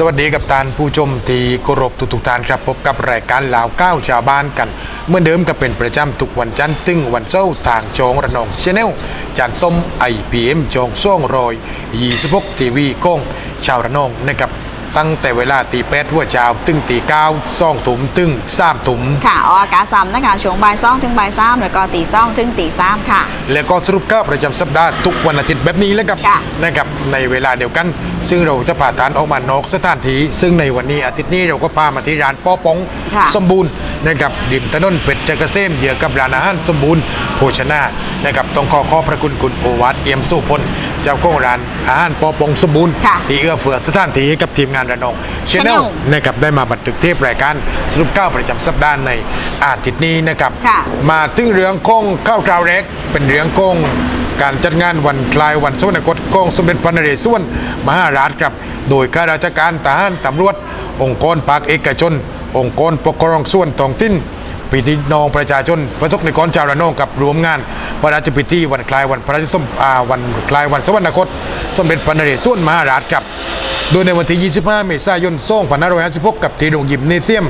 สวัสดีกับทานผู้ชมที่เคารพทุกท่านครับพบกับรายการลาวก้าวชาวบ้านกัน เมื่อเดิมก็เป็นประจำทุกวันจันทร์ตึงวันเจ้าร์ทางจองระนองชาแนลจานส้มไอพีเอ็มจองซ่องรอยยี่สิบหกทีวีก้องชาวระนองนะครับ ตั้งแต่เวลาตีแปดหัวเช้าตึงตีเก้าซ่องถุมตึงสามถุมค่ะออกอากาศซ้ำนะคะช่วงบ่ายสองถึงบ่ายสามแล้วก็ตีสองถึงตีสามค่ะ แล้วก็สรุปข่าวประจำสัปดาห์ทุกวันอาทิตย์แบบนี้แหล้วครับค่ะ นะครับในเวลาเดียวกัน ซึ่งเราจะพาทานออกมานอกสถานที่ซึ่งในวันนี้อาทิตย์นี้เราก็พามาที่ร้านป้อปองค่ะ สมบูรณ์นะครับริมถนนเป็ดจักรเกษมเดียวกับร้านอาหารสมบูรณ์โภชนานะครับต้องขอขอบพระคุณคุณโอวัตเอี่ยมสุพลเจ้าของร้านอาหารป้อปองสมบูรณ์ค่ะที่เอื้อเฟื้อสถานที่ให้กับทีมงานระนองชแนล Channel นะครับได้มาบันทึกเทปรายการสรุปข่าวประจำสัปดาห์ในอาทิตย์นี้นะครับ ค่ะ มาถึงเรื่องของข้าวคราวแรกเป็นเรื่องของการจัดงานวันคลายวันสวรรคตของสมเด็จพระนเรศวรมหาราชครับ โดยข้าราชการทหารตำรวจ องค์กรภาคเอกชน องค์กรปกครองส่วนท้องถิ่น พี่น้องประชาชนประสบในกรชาวระนองกับรวมงานพระราชพิธีวันคลายวันพระราชสมอาวันคลายวันสวรรคต สมเด็จพระนเรศวรมหาราชครับ โดยในวันที่ 25 เมษายน2556กับที่โรงยิมเนเซียม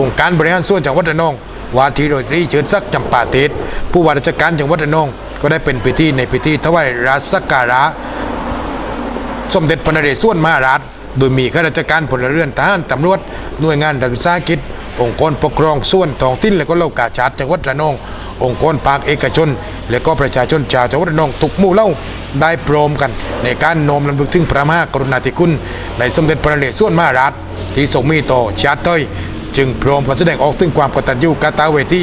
องค์การบริหารส่วนจังหวัดระนองว่าทีโดยตรีเชิดศักจำปาเทศผู้ว่าราชการจังหวัดระนอง ก็ได้เป็นพิธีในพิธีถวายราชสักการะ สมเด็จพระนเรศวรมหาราช โดยมีข้าราชการพลเรือนทหารตำรวจหน่วยงานรัฐวิสาหกิจ องค์กรปกครองส่วนท้องถิ่นและก็เหล่ากาชาติจังหวัดระนอง องค์กรภาคเอกชน และก็ประชาชนชาวจังหวัดระนองทุกหมู่เหล่าได้พร้อมกัน ในการโน้มรำลึกถึงพระมหากรุณาธิคุณ ในสมเด็จพระนเรศวรมหาราชที่ทรงมีต่อชาติไทยจึงพร้อมกันแสดงออกถึงความกตัญญูกตเวที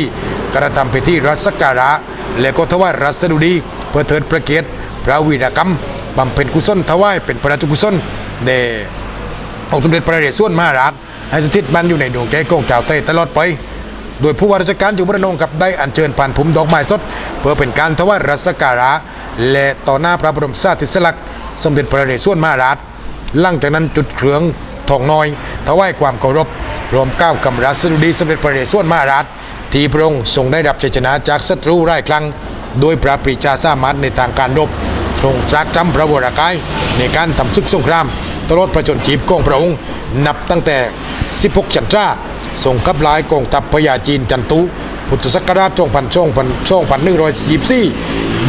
กระทำพิธีรัชสัการะ และก็ถวายรัศดุดีเพื่อเทิดพระเกียรติพระวีรกรรมบำเพ็ญกุศลถวายเป็นพระราชกุศลแด่องค์สมเด็จพระนเรศวรมหาราช ให้สถิตมันอยู่ในดวงใจของชาวไทยตลอดไป โดยผู้ว่าราชการจังหวัดระนองกับได้อัญเชิญผ่านผุมดอกไม้สด เพื่อเป็นการถวายรัศการะ และต่อหน้าพระบรมสารีริสลักษณ์สมเด็จพระนเรศวรมหาราชหลังจากนั้นจุดเครื่องทองน้อยถวายความเคารพรวมเก้ากำรัสดุดีสมเด็จพระนเรศวรมหาราชที่พระองค์ทรงได้รับชัยชนะจากศัตรูไร้ครั้ง โดยพระปรีชาสามารถในทางการรบทรงตรักจำพระวรากายในการทำศึกสงคราม ตลอดพระชนชีพของพระองค์ นับตั้งแต่ 16 จันทราส่งกับลายกองทัพพญาจีนจันตุพุทธศักราชช่องพันช่องพันช่องพันหนึ่งร้อยยี่สี่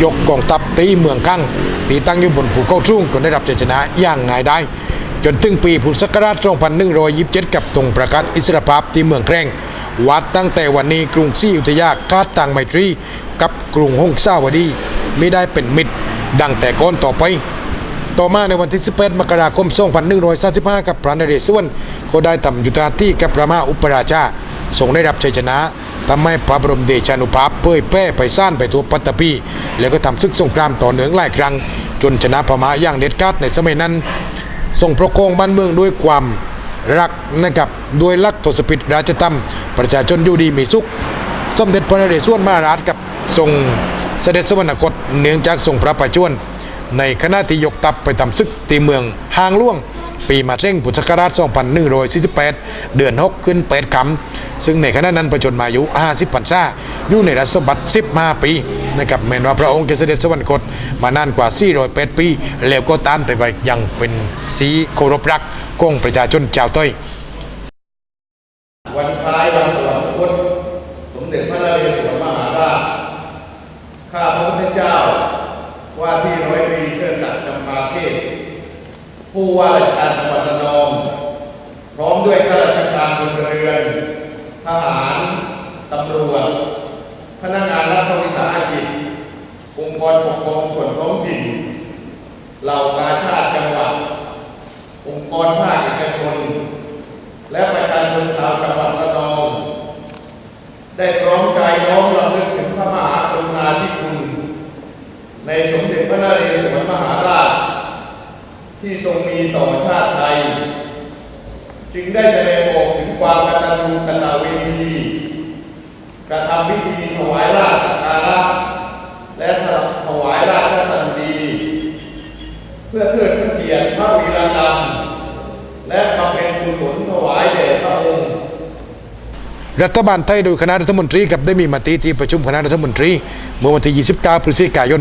ยกกองทัพตีเมืองคังตีตั้งอยู่บนภูเขาทุ่งจนได้รับชัยชนะอย่างง่ายได้ จนถึงปีพุทธศักราชช่องพันหนึ่งร้อยยี่สิบเจ็ดกับทรงประกาศอิสรภาพที่เมืองแคร่ง วัดตั้งแต่วันนี้กรุงศรีอยุธยาคาดต่างไมตรี กับกรุงฮ่องเซาวดี ไม่ได้เป็นมิตร ดังแต่ก่อนต่อไป ต่อมาในวันที่ 18 มกราคม2135กับพระนเรศวรก็ได้ทำยุทธาที่กับพระมหาอุปราชาทรงได้รับชัยชนะทำให้พระบรมเดชานุภาพเผยแพร่ไปซ่านไปทั่วปัตตภีแล้วก็ทำศึกสงครามต่อเนื่องหลายครั้ง จนชนะพม่าอย่างเด็ดขาดในสมัยนั้นทรงประคองบ้านเมืองด้วยความรักนะครับด้วยลักทศพิธราชธรรม ประชาชนอยู่ดีมีสุข สมเด็จพระนเรศวรมหาราชกับทรงเสด็จสวรรคตเนื่องจากทรงพระประชวร ในคณะที่ยกทัพไปทำศึกตีเมืองหางล่วง ปีมาเร่งพุทธศักราช2148 เดือน 6 ขึ้นเปดคำซึ่งในคณะนั้นประชนมาอายุ 50พรรษาอยู่ในรัชสมบัติ15 ปีนะครับแม้นว่าพระองค์จะเสด็จสวรรคตมานานกว่า408ปี แล้วก็ตามแต่ไปยังเป็นสีเครพรักของประชาชนชาวใต้วันคล้ายวันสวรรคต สมเด็จพระนเรศวรมหาราช ข้าพระพุทธเจ้า ว่าที่ร้อยตรีเชิดศักดิ์จำปาเทศ ผู้ว่าราชการจังหวัดระนอง พร้อมด้วยข้าราชการพลเรือน ทหาร ตำรวจ พนักงานรัฐวิสาหกิจ องค์กรปกครองส่วนท้องถิ่น เหล่ากาชาติจังหวัด องค์กรภาคเอกชน และประชาชนชาวจังหวัดระนอง ได้พร้อมใจน้อมรำลึกถึงพระมหากรุณาธิคุณ ในสมเด็จพระนเรศวรมหาราช ที่ทรงมีต่อชาติไทย จึงได้แสดงออกถึงความกตัญญูกตเวทีกระทำพิธีถวายราชสักการะและถวายราชสันดี เพื่อเทิดพระเกียรติพระวีรกรรม และบำเพ็ญกุศลถวายแด่พระองค์ รั ฐบาลไทยโดยคณะรัฐมนตรีกับได้มีมติที่ประชุมคณะรัฐมนตรี เมื่อวันที่ 29 พฤศจิกายน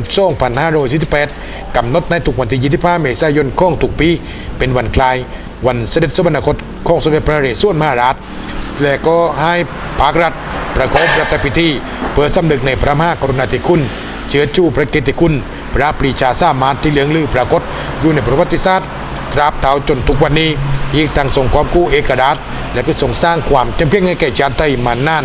2548กำหนดในทุกวันที่25เมษายนของทุกปี เป็นวันคลาย วันเสด็จสวรรคตของสมเด็จพระนเรศวรมหาราชและก็ให้ภาครัฐประกอบรัฐพิธี เพื่อสำนึกในพระมหากรุณาธิคุณเชื้อชูพระเกติคุณ พระปรีชาสามารถที่เหลืองลือปรากฏอยู่ในประวัติศาสตร์ ตราบเท่าจนทุกวันนี้ อีกทางส่งความกู้เอกราชและก็ส่งสร้างความเต็มเพียงให้แก่ชาติไทยมานาน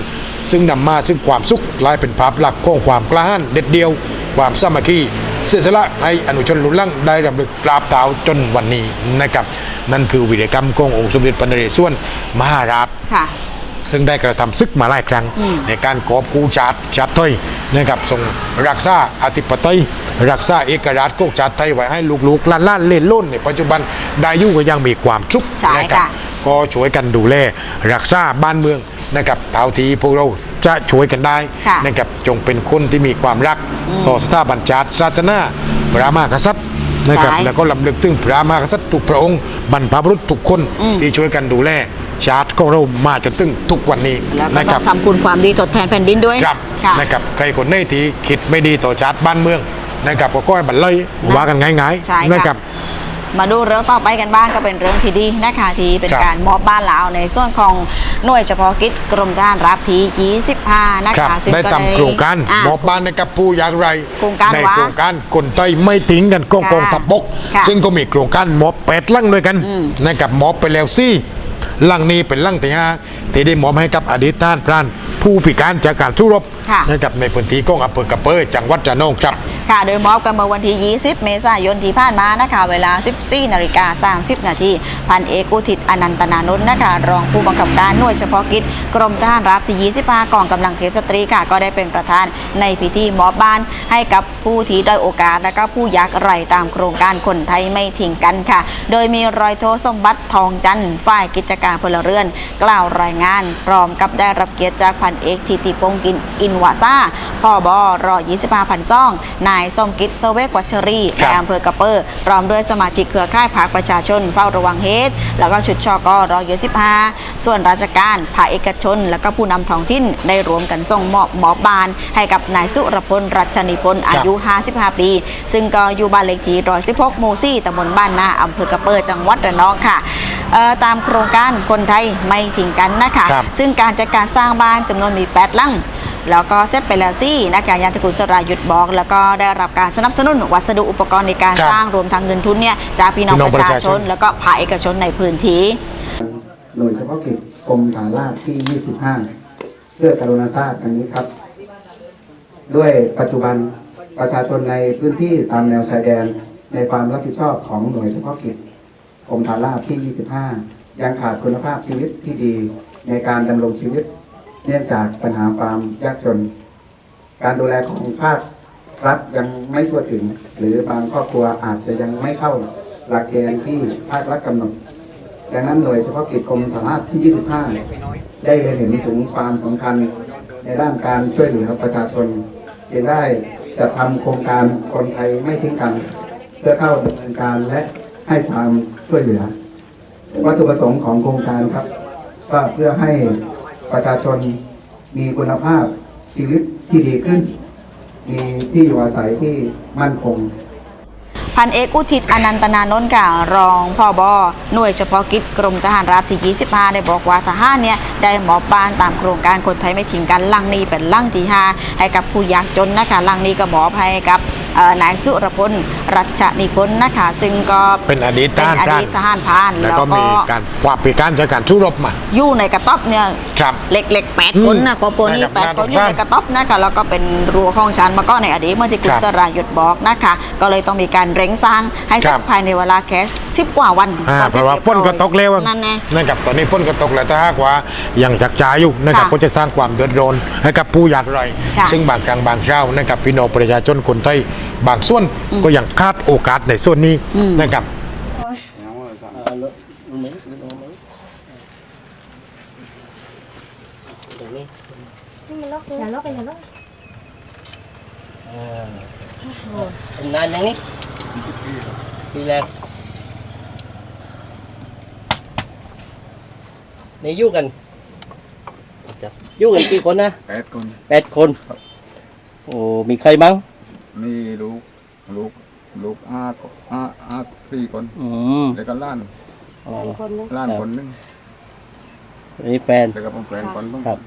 ซึ่งนำมาซึ่งความสุขกลายเป็นภาพลักษณ์ของความกล้าหาญเด็ดเดียว ความสามัคคีเสียสละให้อนุชนรุ่นหลังได้รำลึกตราบเท้าจนวันนี้นะครับ นั่นคือวีรกรรมขององค์สมเด็จพระนเรศวรมหาราชค่ะ ซึ่งได้กระทำศึกมาหลายครั้ง ในการกอบกู้ชาติชาติไทยนะครับทรงรักษาอธิปไตยรักษาเอกราชของชาติไทยไว้ให้ลูกๆหล้านๆเล่นล้นในปัจจุบันได้อยู่ก็ยังมีความสุขใช่นะครัค่ะก็ช่วยกันดูแลรักษาบ้านเมืองนะครับเท่าที่พวกเราจะช่วยกันได้ค่ะนะครับจงเป็นคนที่มีความรักต่อสถาบันชาติศาสนาพระมหากษัตริย์ นะครับใช่แล้วก็ลำลึกถึงพระมหากษัตริย์ทุกพระองค์บรรพบุรุษทุกคนที่ช่วยกันดูแลชาติของเรามาจนถึงทุกวันนี้แล้วก็นะคต้รัอบ งทำคุณความดีทดแทนแผ่นดินด้วยครับค่ะ นะครับใครคนไหนที่คิดไม่ดีต่อชาติบ้านเมืองนะครับก็ก้อยบันเลยว่ากันง่ายใช่ค่ะๆนะครับ มาดูเรื่องต่อไปกันบ้างก็เป็นเรื่องที่ดีนะคะที่เป็นครับการมอบบ้านลาวในส่วนของหน่วยเฉพาะกิจกรมทหารราบที่ 25 นะครัคะบซึ่งได้ก็ทำโครงการอะมอบบ้านให้กับผู้ยากไร้โครงการในว่า โครงการคนไทยไม่ทิ้งกันกองค่ะกองทัพบก ค่ะซึ่งก็มีโครงการมอบแปดลังด้วยกันนะครับมอบไปแล้วซี่ลังนี้เป็นลังที่ห้าที่ได้มอบให้กับอดีตทหารพรานผู้พิการจากการสู้รบค่ะนะครับในพื้นที่ของอำเภอกระเปอจังหวัดระนองครับค่ะโดยมอบกันเมื่อวันที่ 20 เมษายนที่ผ่านมานะคะเวลา 14นาฬิกา30 นาทีพันเอกอุทิศอนันตนานนท์นะคะรองผู้บังคับการหน่วยเฉพาะกิจกรมทหารราบที่25กองกำลังเทพสตรีค่ะก็ได้เป็นประธานในพิธีมอบบ้านให้กับผู้ที่ได้อยโอกาสและก็ผู้ยากไร้ตามโครงการคนไทยไม่ทิ้งกันค่ะ โดยมีรอยโทสมบัติทองจันทร์ฝ่ายกิจการพลเรือน กล่าวรายงานพร้อมกับได้รับเกียรติจากพันเอกทิติพงศ์กินอินวาซาพ่อบอรอ25พันซ่อง นายสมกิจเซเวกวัชรีครัในบอำเภอกระเปอร์พร้อมด้วยสมาชิกเครือข่ายภาคประชาชนเฝ้าระวังเหตุ แล้วก็ชุดชกรอย15ส่วนราชการภาคเอกชน แล้วก็ผู้นำท้องถิ่นได้รวมกันส่งมอบหมอบบาน ให้กับนายสุรพลรัชนิพนธ์อายุ 55 ปี ซึ่งก็อยู่บ้านเลขที่116หมู่4ตำบลบ้านนาอำเภอกระเปอร์จังหวัดระนองค่ะเอ่อ ตามโครงการคนไทยไม่ทิ้งกันนะคะครับซึ่งการจัดการสร้างบ้านจำนวนมี8หลังแล้วก็เสร็จไปแล้วซี่นักการยานตะกุลสรายุทธบอก แล้วก็ได้รับการสนับสนุนวัสดุอุปกรณ์ในการครับสร้างรวมทั้งเงินทุนเนี่ยจากพี่น้องพี่น้องประชาประชาชชนนแล้วก็ภาคเอกชนในพื้นที่หน่วยเฉพาะกิจกรมฐานราบที่ 25 เพื่อกรุณาทราบดังนี้ครับ ด้วยปัจจุบันประชาชนในพื้นที่ตามแนวชายแดนในความรับผิดชอบของหน่วยเฉพาะกิจ กรมฐานราบที่ 25 ยังขาดคุณภาพชีวิตที่ดีในการดำรงชีวิต เนื่องจากปัญหาความยากจน การดูแลของภาครัฐยังไม่ทั่วถึง หรือบางครอบครัวอาจจะยังไม่เข้าหลักเกณฑ์ที่ภาครัฐกำหนดดังนั้นหน่วยเฉพาะกิจกรมฐานราบที่ 25 ได้เล็งเห็นถึงความสำคัญในด้านการช่วยเหลือประชาชนจึงได้จัดทำโครงการคนไทยไม่ทิ้งกัน เพื่อเข้าดำเนินการและให้ความ ช่วยเหลือ วัตถุประสงค์ของโครงการครับก็เพื่อให้ประชาชนมีคุณภาพชีวิตที่ดีขึ้น มีที่อยู่อาศัยที่มั่นคงพันเอกอุทิศอนันตนานนท์ค่ะรองพ่อบอหน่วยเฉพาะกิจกรมทหารราบที่ 25 ได้บอกว่าทหารเนี่ยได้หมอบ้านตามโครงการคนไทยไม่ทิ้งกันลังนี้เป็นลังที่5ให้กับผู้ยากจนนะคะลังนี้ก็มอบให้กับ นายสุรพลรัชนิพนธ์นะคะ ซึ่งก็เป็นอดีตทเป็นหารอพรานดีตทหารพรานแล้วแล้วก็ก็มีการความพิการจากการสู้รบมาอยู่ในกระต๊อบเนี่ยครับเล็กๆแปดอืมคนนะครอบครัวนี้นะครับแปดคนอยู่น่าสงสารในกระต๊อบนะคะแล้วก็เป็นรั้วของฉันมาก็ในอดีตเมื่อที่คุณครับสรายุทธบอกนะคะ ก็เลยต้องมีการเร่งสร้างให้เสร็ครัจบภายในเวลาแค่สิบกว่าวันอ่าก็เพสจราะว่าฝนก็ตกเร็วนั่นไงนะครับตอนนี้ฝนก็ตกแล้วถ้าหากว่ายังจักจ้าอยู่นะครับค่ะก็จะสร้างความเดือดร้อนให้กับผู้ยากไร้ค่ะซึ่งบางครั้งบางคราวนะครับพี่น้องประชาชนคนไทยบางส่วนก็ยังคาดโอกาสในส่วนนี้นะครับอย่าล็อกอย่าล็อกนานยังนี้ปีแรกนี่อยู่กันจะอยู่กันกี่คนนะแปดคนแปดคน โอ้ มีใครบ้าง มีลูกลูกลูกอาอาอาสี่คนอืมแล้วก็หล้านอ๋อล้านคนหนึงอันนี้แฟน แล้วก็ผมแฟนคนต้องครับ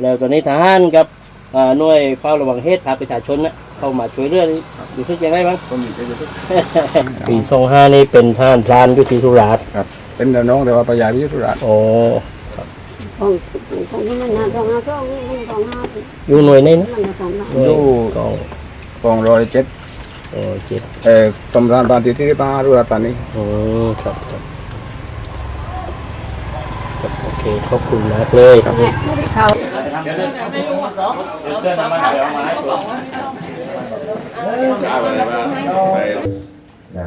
แล้วตอนนี้ทหารกับอ่าหน่วยเฝ้าระวังเหตุพาประชาชนนะเข้ามาช่วยเหลือนี่รู้สึกยังไงบ้างผมมีแค่จะทุกปีสองห้านี่เป็นทหารพรานอยู่ที่สุราษฎร์ครับ เป็นน้องแต่ว่าประหยัดวิทยุสุราษฎร์โอ้ของของที่มันหาสองห้าสองนี่มันสองห้าสิอยู่หน่วยนี้นะมันจะสองห้า หน่วยกอง กองร้อยเจ็ดโอ้เจ็ดเอ่อตำรวจบานที่ที่ป้ารู้ตอนนี้อืมครับครับครับโอเคขอบคุณมากเลยครับเนี่ยไม่ได้เข้านะ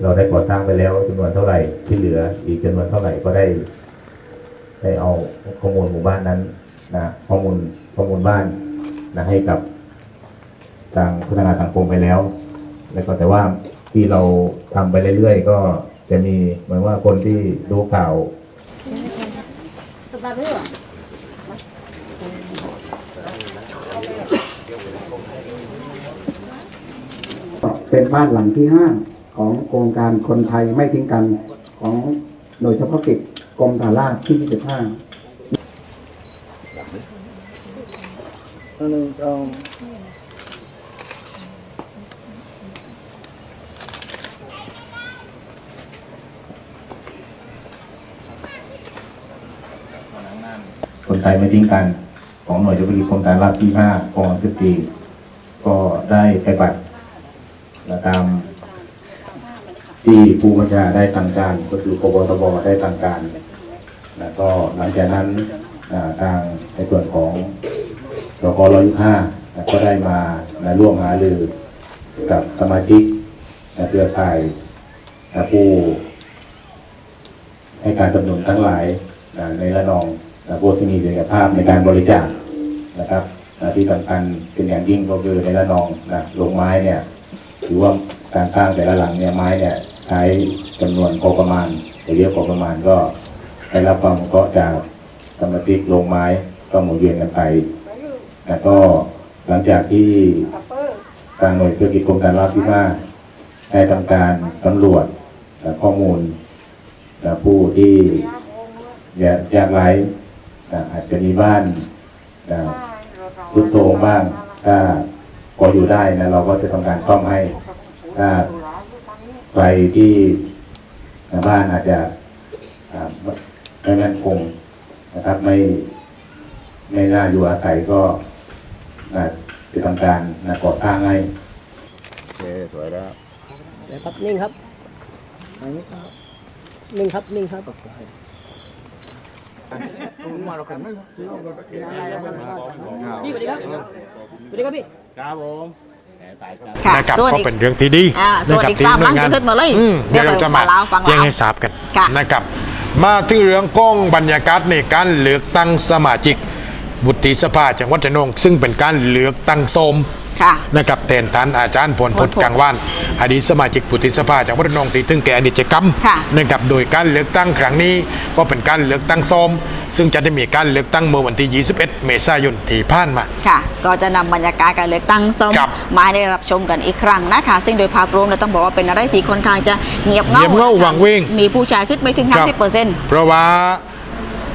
เราได้ก่อสร้างไปแล้วจำนวนเท่าไหร่ที่เหลือ อีกจำนวนเท่าไหร่ก็ได้ได้เอาข้อมูลหมู่บ้านนั้นนะข้อมูลข้อมูลบ้านนะให้กับ ทางพัฒนาสังคมไปแล้ว แล้วก็แต่ว่าที่เราทำไปเรื่อยๆ ก็จะมีเหมือนว่าคนที่ดูข่าวสบายเพื่อเป็นบ้านหลังที่ห้าของโครงการคนไทยไม่ทิ้งกันของหน่วยเฉพาะกิจกรมฐานราบที่ 25หนึ่งสอง ไทยไม่ทิ้งกัน ของหน่วยเฉพาะกิจกรมการราบที่ห้ากองทัพปีก็ได้ไปฏิบัติและตามที่ผู้บัญชาได้สั่งการก็คือพบตบได้สั่งการ แล้วก็หลังจากนั้นทางในส่วนของสกร้อยห้าก็ได้มาร่วมหารือกับสมาชิกนะเครือข่ายนะผู้ให้การสนับสนุนทั้งหลายในระนอง ผู้ที่มีศักยภาพในการบริจาคนะครับที่สำคัญเป็นอย่างยิ่งก็คือในระนองนะลงไม้เนี่ยถือว่าการสร้างแต่ละหลังเนี่ยไม้เนี่ยใช้จำนวนพอประมาณแต่เยอะพอประมาณก็ได้รับความเคาะจากสมาชิกลงไม้ก็หมุนเวียนกันไปแล้วก็หลังจากที่ทางหน่วยเพื่อกิจกรมการรับที่ว่าได้ทำการสำรวจข้อมูลผู้ที่ยากยากไร้ อาจจะมีบ้านนะทุดโทรมบ้างถ้าพออยู่ได้นะเราก็จะทำการซ่อมให้ถ้าใครที่บ้านอาจจะอ่าไม่มั่นคงนะครับไม่ไม่น่าอยู่อาศัยก็อาจจะทำการนะก่อสร้างให้โอเคสวยแล้วครับนิ่งครับนิ่งครับนิ่งครับ พี่สวัสดีครับสวัสดีครับพี่ ครับผมค่ะนะครับส่วนก็อีกเป็นเรื่องที่ดีอ่าส่วนอีกสามหลังจะเสร็จหมดเลยอืมเดี๋เดี๋ยยววเราจะมาไปเล่าฟังแจ้งเล่าให้ทราบกันค่ะนะครับมาถึงเรื่องกล้องบรรยากาศในการเลือกตั้งสมาชิกบุตรีสภาจังหวัดระนองซึ่งเป็นการเลือกตั้งโสม ค่ะนะครับแทนท่านอาจารย์พลพพลลพลกังวานอดีตสมาชิกบุตรีสภาจังหวัดระนองที่ถึงแก่อนิจกรรมค่ะนะครับโดยการเลือกตั้งครั้งนี้ก็เป็นการเลือกตั้งโสมซึ่งจะได้มีการเลือกตั้งเมื่อวันที่ 21 เมษายนที่ผ่านมาค่ะ ก็จะนำบรรยากาศการเลือกตั้งส้มครับมาให้ได้รับชมกันอีกครั้งนะคะซึ่งโดยภาพรวมเราต้องบอกว่าเป็นอะไรที่ค่อนข้างจะเงียบเงาเงียบเงานะคะวังเวงมีผู้ใช้สิทธิ์ไม่ถึงครับ50%เพราะว่า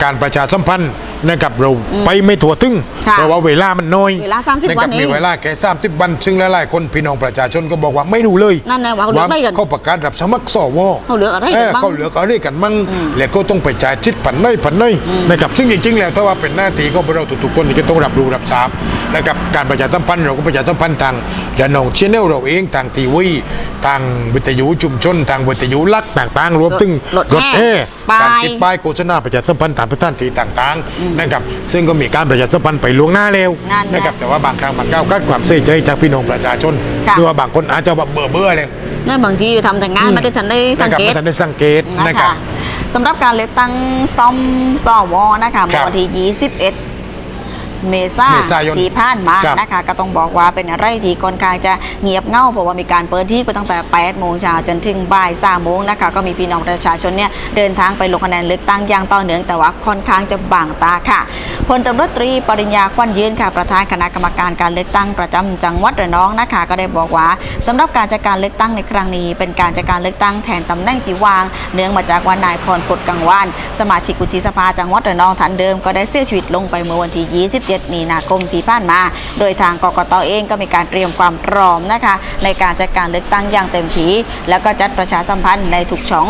การประชาสัมพันธ์ นะครับเราไปไม่ถั่วถึงค่ะเพราะว่าเวลามันน้อยเวลา30ะครับวันเองมีเวลาแค่30วัน ซึ่งหลายๆคนพี่น้องประชาชนก็บอกว่าไม่รู้เลยนั่นน่ะว่าเขาเลือกอะไรกันเขาประกาศรับสมัครสวเขาเลือกอะไรกันบ้างเขาเลือกอะไรกันมั่งแล้วก็ต้องไปจ่ายชิดผันน้อยผันน้อยนะครับซึ่งจริงๆแล้วถ้าว่าเป็นหน้าที่ของพวกเราทุกๆคนที่จะต้องรับรู้รับทราบนะครับการประชาสัมพันธ์เราก็ประชาสัมพันธ์ทางระนองชแนลเราเองทางทีวีทางวิทยุชุมชน ทางวิทยุลักต่างๆ รวมถึงรถแห่แห่ ป้าย การติดป้ายโฆษณาประชาสัมพันธ์ตามสถานที่ต่างๆนะครับซึ่งก็มีการประชาสัมพันธ์ไปล่วงหน้าแล้วนั่นไงนะครับแต่ว่าบางครั้งบางคราวคาดความเสียใจจากพี่น้องประชาชนค่ะ หรือว่าบางคนอาจจะแบบเบื่อเบื่อๆเลย นั่นบางทีทำแต่งานไม่ได้ทันได้สังเกต นะครับไม่ทันได้สังเกตนะนะครับคะสำหรับการเลือกตั้งซ่อมสวนะคะครัเมื่อบวันที่ 21 เมษาเมษายนที่ผ่านมาครับนะคะก็ต้องบอกว่าเป็นอะไรที่ค่อนข้างจะเงียบเหงาเพราะว่ามีการเปิดที่ไปตั้งแต่8โมงเช้าจนถึงบ่าย3โมงนะคะก็มีพี่น้องประชาชนเนี่ยเดินทางไปลงคะแนนเลือกตั้งอย่างต่อเนื่องแต่ว่าค่อนข้างจะบางตาค่ะพลตำรวจตรีปริญญาควันยืนค่ะประธานคณะกรรมการการเลือกตั้งประจำจังหวัดระนองนะคะก็ได้บอกว่าสำหรับการจัดการเลือกตั้งในครั้งนี้ เป็นการจัดการเลือกตั้งแทนตำแหน่งที่วาง เนื่องมาจากว่านายพรพดกังวานสมาชิกวุฒิสภาจังหวัดระนองท่านเดิมก็ได้เสียชีวิตลงไปเมื่อวันที่27 มีนาคมที่ผ่านมา โดยทางกกตเองก็มีการเตรียมความพร้อมนะคะ ในการจัดการเลือกตั้งอย่างเต็มที่แล้วก็จัดประชาสัมพันธ์ในทุกช่อง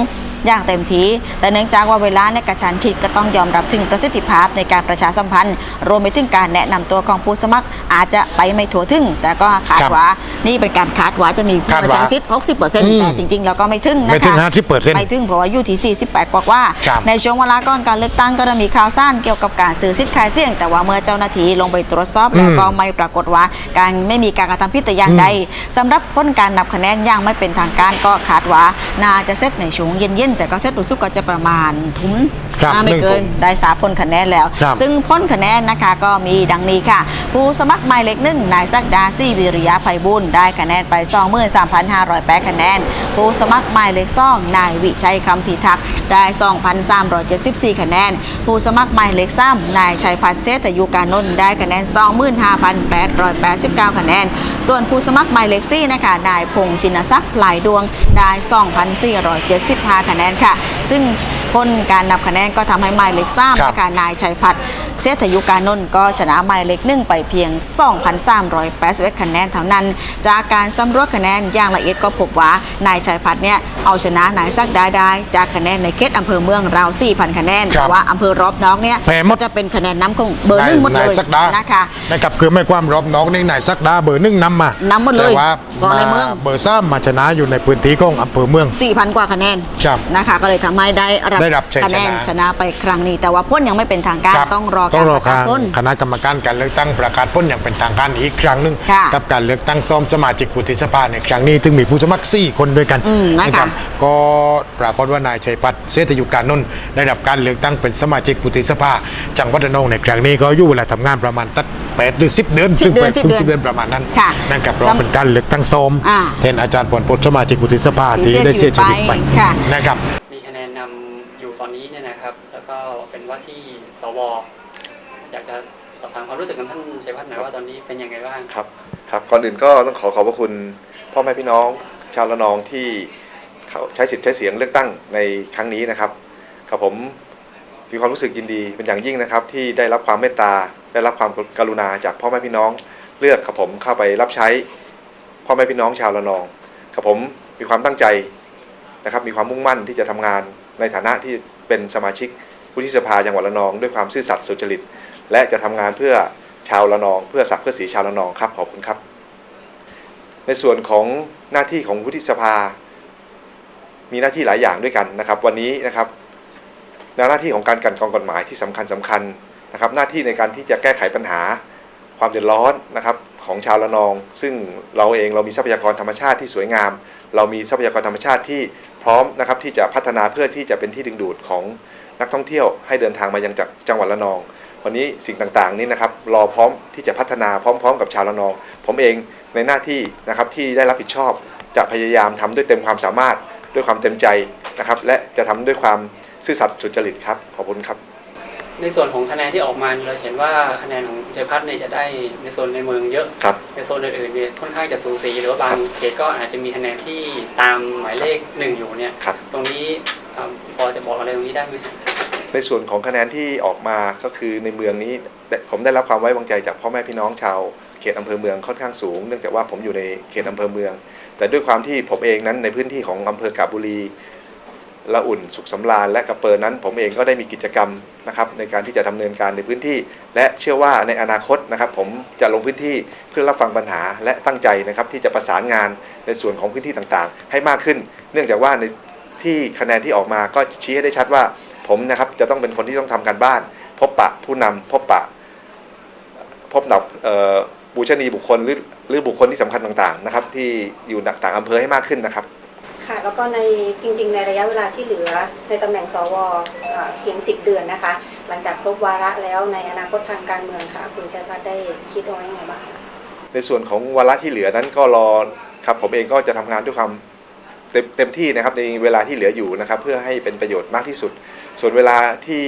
อย่างเต็มที่แต่เนื่องจากว่าเวลาในกระชันชิดก็ต้องยอมรับถึงประสิทธิภาพในการประชาสัมพันธ์ รวมไปถึงการแนะนำตัวของผู้สมัครอาจจะไปไม่ถั่วถึง แต่ก็คาดครับว่านี่เป็นการคาดว่าจะมีคาดประว่าชาสิทธิ์60%อืมแต่จริงๆ แล้วก็ไม่ถึงนะคะไม่ถึง50%ไม่ถึงเพราะว่าอยู่ที่48กว่ากว่าๆครับในช่วงเวลาก่อนการเลือกตั้งก็จะมีข่าวสั้นเกี่ยวกับการซื้อสิทธิ์ขายเสี่ยง แต่ว่าเมื่อเจ้าหน้าที่ลงไปตรวจสอบแล้วก็ไม่ปรากฏว่าการไม่มีการกระทำผิดแต่อย่างใดสำหรับผลการนับคะแนนยังไม่เป็นทางการก็คาดว่าน่าจะเสร็จในช่วงเย็นๆแต่ก็เสร็จรู้สึกก็จะประมาณทุ้ม ครับอ่าไม่หนึ่งเกิทุ่นมได้สาผลคะแนนแล้ว ครับซึ่งพ้นคะแนนนะคะก็มีดังนี้ค่ะ ผู้สมัครหมายเลขหนึ่งนายศักดาซี่วิริยะไพบุญได้คะแนนไป 23,508คะแนน ผู้สมัครหมายเลขสองนายวิชัยคำพิทักษ์ได้ 2,374 คะแนน ผู้สมัครหมายเลขสามนายชัยพัฒน์เศรษฐยุการนนท์ได้คะแนน 25,889 คะแนน ส่วนผู้สมัครหมายเลขสี่นะคะนายพงษ์ชินศักดิ์พลายดวงได้ 2,475 คะแนนค่ะ ซึ่งผลการนับคะแนนก็ทำให้หมายเลขสามครับนะคะนายชัยพัฒน์ เศรษฐยุการนนท์ก็ชนะหมายเลขหนึ่งไปเพียง 2,381คะแนนเท่านั้น จากการสำรวจคะแนนอย่างละเอียดก็พบว่านายชัยพัฒน์เนี่ยเอาชนะนายซักได้ได้ จากคะแนนในเขตอำเภอเมืองราว 4,000 คะแนนครับแต่ว่าอำเภอรอบน้องเนี่ยแพ้หมดก็จะเป็นคะแนนน้ำของเบอร์หนึ่งหมดเลนายยสักดานะคะนะครับคือไม่ความรอบน้องนี่นายสักดาเบอร์หนึ่งนำมานำหมดเลยแต่ว่าของในเมืองเบอร์สามมาชนะอยู่ในพื้นที่ของอำเภอเมือง 4,000 กว่าคะแนนครับนะคะก็เลยทำให้ได้รับได้รับชัยคะแนนชนะชนะไปครั้งนี้ แต่ว่าพ้นยังไม่เป็นทางการครับต้องรอต้กาองรรอประกาศทางพ้น คณะกรรมการการเลือกตั้งประกาศผลอย่างเป็นทางการอีกครั้งหนึ่งค่ะกับการเลือกตั้งซ่อมสมาชิกวุฒิสภาในครั้งนี้ถึงมีผู้สมัคร4คนด้วยกันอืมนะคะรับก็ปรากฏว่านายชัยพัฒน์เศรษฐยุการนนท์ได้รับการเลือกตั้งเป็นสมาชิกวุฒิสภา จังหวัดระนองในครั้งนี้ก็อยู่เวลาทำงานประมาณตักแปดหรือสิบเดือนสิบเดือนซึ่งสิบเดือนสิบเดือนประมาณนั้นค่ะนะครับสำเราเป็นการเลือกตั้งซ้อมอ่า แทนอาจารย์ปอนปลสมาชิกวุฒิสภาที่ที่ได้เสีเสียยชีชีวิวิตตไปไปค่ะ นะครับ มีคะแนนนำอยู่ตอนนี้เนี่ยนะครับ แล้วก็เป็นว่าที่สว อยากจะสอบถาม ความรู้สึกของท่านชัยพัฒน์หน่อยว่าตอนนี้เป็นยังไงบ้างครับครับก่อนอื่นก็ต้องขอขอบพระคุณพ่อแม่พี่น้องชาวระนองที่เขาใช้สิทธิ์ใช้เสียงเลือกตั้งในครั้งนี้นะครับกับผมมีความรู้สึกยินดีเป็นอย่างยิ่งนะครับ ที่ได้รับความเมตตาได้รับความกรุณาจากพ่อแม่พี่น้องเลือกกับผมเข้าไปรับใช้พ่อแม่พี่น้องชาวระนองกับผมมีความตั้งใจนะครับ มีความมุ่งมั่นที่จะทำงานในฐานะที่เป็นสมาชิกวุฒิสภาจังหวัดระนอง ด้วยความซื่อสัตย์สุจริต และจะทำงานเพื่อชาวระนอง เพื่อศักเพื่อสีชาวระนองครับขอบคุณครับ ในส่วนของหน้าที่ของวุฒิสภา มีหน้าที่หลายอย่างด้วยกันนะครับ วันนี้นะครับหน้าที่ของการกันกองกฎหมายที่สำคัญสำคัญนะครับ หน้าที่ในการที่จะแก้ไขปัญหาความเดือดร้อนนะครับของชาวระนอง ซึ่งเราเองเรามีทรัพยากรธรรมชาติที่สวยงาม เรามีทรัพยากรธรรมชาติที่พร้อมนะครับที่จะพัฒนาเพื่อที่จะเป็นที่ดึงดูดของนักท่องเที่ยวให้เดินทางมายังจากจังหวัดระนอง วันนี้สิ่งต่างๆนี้นะครับรอพร้อมที่จะพัฒนาพร้อม ๆ กับชาวระนอง ผมเองในหน้าที่นะครับที่ได้รับผิดชอบจะพยายามทำด้วยเต็มความสามารถด้วยความเต็มใจนะครับและจะทำด้วยความซื่อสัตย์สุจริตครับขอบคุณครับ ในส่วนของคะแนนที่ออกมาเราเห็นว่าคะแนนของชัยพัฒน์เนี่ยจะได้ในโซนในเมืองเยอะครับในโซนอื่นๆเนี่ยค่อนข้างจะสูสีหรือว่าบางเขตก็อาจจะมีคะแนนที่ตามหมายเลขหนึ่งอยู่เนี่ยครับตรงนี้อ่าพอจะบอกอะไรตรงนี้ได้ไหมครับ ในส่วนของคะแนนที่ออกมาก็คือในเมืองนี้ผมได้รับความไว้วางใจจากพ่อแม่พี่น้องชาวเขตอำเภอเมืองค่อนข้างสูง เนื่องจากว่าผมอยู่ในเขตอำเภอเมือง แต่ด้วยความที่ผมเองนั้นในพื้นที่ของอำเภอกาบุรีละอุ่นสุขสำราญและกระเปิดนั้น ผมเองก็ได้มีกิจกรรมนะครับในการที่จะดำเนินการในพื้นที่ และเชื่อว่าในอนาคตนะครับ ผมจะลงพื้นที่เพื่อรับฟังปัญหาและตั้งใจนะครับที่จะประสานงานในส่วนของพื้นที่ต่างๆ ให้มากขึ้น เนื่องจากว่าในที่คะแนนที่ออกมาก็ชี้ให้ได้ชัดว่า ผมนะครับจะต้องเป็นคนที่ต้องทำการบ้าน พบปะผู้นำพบปะ พบกับเอ่อบูชนีบุคคลหรือหรือบุคคลที่สำคัญต่างๆนะครับ ที่อยู่ต่างอำเภอให้มากขึ้นนะครับ ค่ะ แล้วก็ในจริง ๆ ในระยะเวลาที่เหลือในตำแหน่งสวอ่าเพียง10 เดือนนะคะ หลังจากครบวาระแล้วในอนาคตทางการเมืองค่ะ คุณชัยพัฒน์ได้คิดเอาไว้ยังไงบ้างคะในส่วนของวาระที่เหลือนั้นก็รอครับผมเองก็จะทำงานด้วยความ เต็มเต็มที่นะครับในเวลาที่เหลืออยู่นะครับเพื่อให้เป็นประโยชน์มากที่สุด ส่วนเวลาที่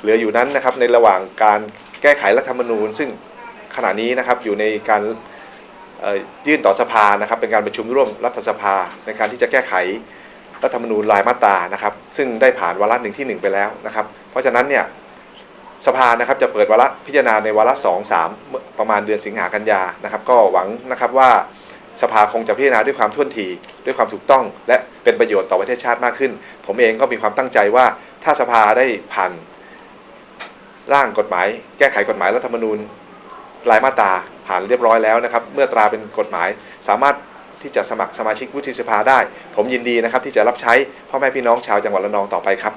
เหลืออยู่นั้นนะครับในระหว่างการแก้ไขรัฐธรรมนูญ ซึ่งขณะนี้นะครับอยู่ในการยื่นต่อสภานะครับเป็นการประชุมร่วมรัฐสภาในการที่จะแก้ไขรัฐธรรมนูญรายมาตรานะครับ ซึ่งได้ผ่านวาระหนึ่งที่หนึ่งไปแล้วนะครับ เพราะฉะนั้นเนี่ยสภานะครับจะเปิดวาระพิจารณาในวาระสองสามประมาณเดือนสิงหากันยานะครับ ก็หวังนะครับว่า สภาคงจะพิจารณาด้วยความท่วนทีด้วยความถูกต้อง และเป็นประโยชน์ต่อประเทศชาติมากขึ้น ผมเองก็มีความตั้งใจว่าถ้าสภาได้ผ่านร่างกฎหมาย แก้ไขกฎหมายรัฐธรรมนูญรายมาตราผ่านเรียบร้อยแล้วนะครับ เมื่อตราเป็นกฎหมายสามารถที่จะสมัครสมาชิกวุฒิสภาได้ ผมยินดีนะครับที่จะรับใช้พ่อแม่พี่น้องชาวจังหวัดระนองต่อไปครับ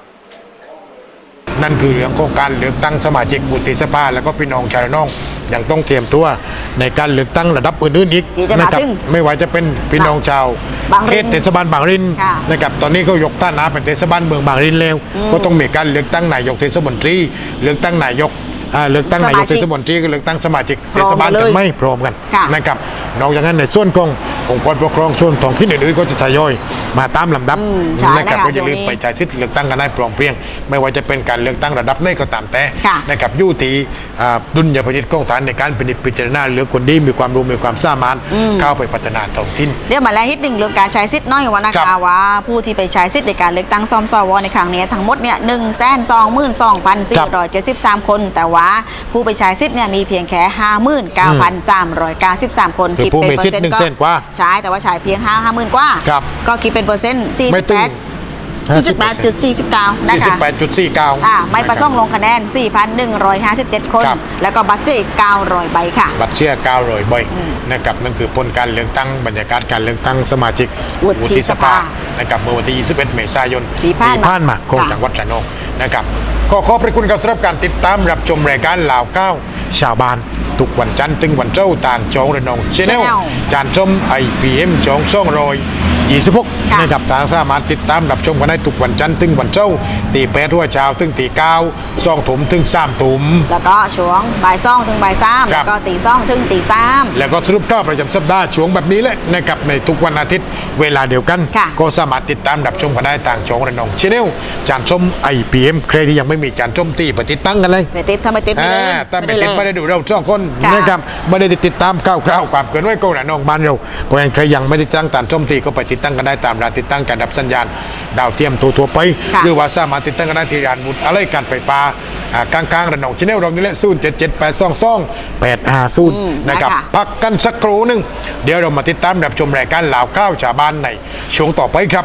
นั่นคือเรื่องของการเลือกตั้งสมาชิกวุฒิสภา แล้วก็พี่น้องชาวระนอง ยังต้องเตรียมตัวในการเลือกตั้งระดับอื่นๆอีกที่จะมานะครับถึงไม่ว่าจะเป็นพี่น้องชาวบางรินเขตเทศบาลบางรินค่ะนะครับตอนนี้เขายกท่านาเป็นเทศบาลเมืองบางรินแล้วก็ต้องมีการเลือกตั้งนายกเทศมนตรี เลือกตั้งนายกอ่าเลือกตั้งนายกสมาชิเทกศมนตรีก็เลือกตั้งสมาชิกพร้เทอมศบาลหมดกัเลยนไม่พร้อมกันค่ะ นะครับนอกจากนั้นในส่วนขององค์กรปกครองส่วนท้องถิ่นอื่นๆก็จะทยอยมาตามลำดับ อืมใช่นะครับนะคะก็อย่าลืมช่วงนี้ไปใช้สิทธิ์เลือกตั้งกันได้พร้อมเพรียง ไม่ว่าจะเป็นการเลือกตั้งระดับไหนก็ตามแต่ค่ะนะครับอยุติ ดุลยพินิจของศาลในการพินิจพิจารณาเลือกคนดีมีความรู้มีความสามารถเข้าไปพัฒนาท้องถิ่นเดี๋ยวมาแลนิดหนึ่งเรื่องการใช้สิทธิ์น้อยกว่านะครัคะบว่า ผู้ที่ไปใช้สิทธิ์ในการเลือกตั้งซ่อมสวในครั้งนี้ทั้งหมดเนี่ยหนึ่งแสนสองหมื่นสองพันสี่ร้อยเจ็ดสิบสามคน แต่ว่าผู้ไปใช้สิทธิ์เนี่ยมีเพียงแค่ห้าหมื่นเก้าพันสามร้อยเก้าสิบสามคนคือผู้มีสิทธิ์หนึ่งเส้นกว่าใช่แต่ว่าใช้เพียงห้าห้าหมื่นกว่าครับก็คิดเป็นเปอร์เซ็นต์สี่ไม่สิบถึแปงด สี่สิบแปดจุดสี่สิบเก้านะคะ 48.49 อ่าไม่ประสงค์ลงคะแนน 4,157 คน ครับ แล้วก็บัตรเสีย900 ใบค่ะ บัตรเชื่อ900ใบนะครับนั่นคือผลการเลือกตั้งบรรยากาศการเลือกตั้งสมาชิกวุฒิสภานะครับเมื่อวันที่ 21 เมษายนที่ผ่านมามาของค่ะ จังหวัดระนองนะครับก็ขอบพระคุณครับสำหรับการติดตามรับชมรายการลาวก้าวชาวบ้านทุกวันจันทร์ถึงวันเจ้าต่างจองระนองชแนล Channel จานชมไอพีเอ็มจองช่องรอย 26ค่ะนะครับทางสามารถติดตามรับชมกันได้ทุกวันจันทร์ถึงวันเจ้าตีแปดทั่วเช้าถึงตีเก้าสองถุมถึงสามถุม แล้วก็ช่วงบ่ายซ่องถึงบ่ายสามครัแล้บวก็ตีซ่องถึงตีสาม แล้วก็สรุปข่าวประจำสัปดาห์ช่วงแบบนี้แหละนะครับในทุกวันอาทิตย์เวลาเดียวกัน ค่ะ ก็สามารถติดตามรับชมกันได้ทางช่องระนองชแนลจานชมไอพีเอ็มใครที่ยังไม่มีจานชมตีไปติดตั้งกันเลยไปติดถ้าไม่ติดไม่อ่าได้ถ้าไม่ติดไม่ได้ดูเราสองคนค่ะนะครับไม่ได้ติดตามข่าวคราวความเกินไหวของระนองบ้านเราเพราะฉะนั้นใครยังไม่ได้ติดตั้งตานชมตีก็ไปติดตั้งกันได้ตามร้านติดตั้งการรับสัญญาณ ดาวเทียมทั่วๆไปค่ะหรือว่าสามารถติดตั้งกันได้ที่ร้านบุตรอะไรการไฟฟ้าอ่ากลางๆระนองชแนลเรานี่แหละศูนย์เจ็ดเจ็ดแปดสองสองแปดห้าศูนย์นะครับนะคะพักกันสักครู่หนึ่งเดี๋ยวเรามาติดตามรับชมรายการลาวข้าวชาวบ้านในช่วงต่อไปครับ